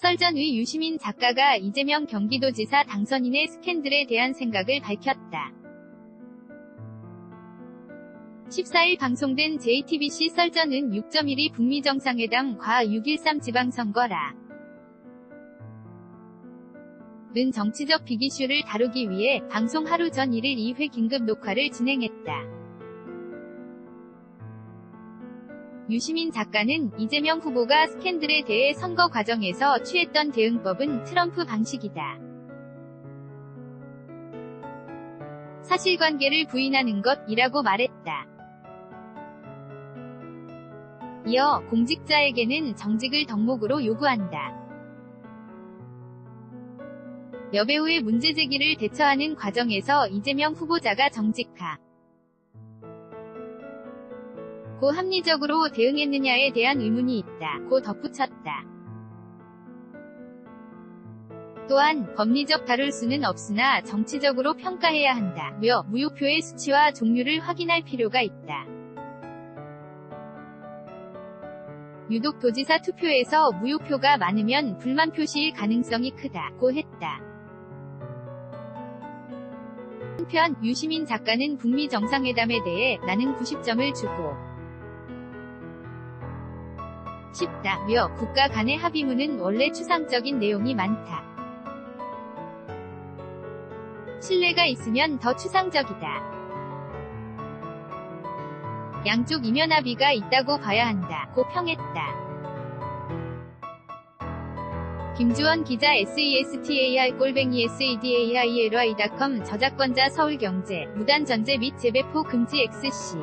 설전의 유시민 작가가 이재명 경기도지사 당선인의 스캔들에 대한 생각을 밝혔다. 14일 방송된 JTBC 설전은 6.12 북미 정상회담 과 6.13 지방선거라. 는 정치적 빅이슈를 다루기 위해 방송 하루 전 1일 2회 긴급 녹화를 진행했다. 유시민 작가는 이재명 후보가 스캔들에 대해 선거 과정에서 취했던 대응법은 트럼프 방식이다. 사실관계를 부인하는 것이라고 말했다. 이어 공직자에게는 정직을 덕목으로 요구한다. 여배우의 문제 제기를 대처하는 과정에서 이재명 후보자가 정직하 고 합리적으로 대응했느냐에 대한 의문이 있다. 고 덧붙였다. 또한 법리적 다룰 수는 없으나 정치적으로 평가해야 한다. 며 무효표의 수치와 종류를 확인할 필요가 있다. 유독 도지사 투표에서 무효표가 많으면 불만 표시일 가능성이 크다. 고 했다. 한편 유시민 작가는 북미 정상회담에 대해 나는 90점을 주고 싶다며 국가 간의 합의문은 원래 추상적인 내용이 많다. 신뢰가 있으면 더 추상적이다. 양쪽 이면 합의가 있다고 봐야 한다. 고 평했다. 김주원 기자 SESTAR-SADAIRY.com 저작권자 서울경제 무단 전제 및 재배포 금지 XC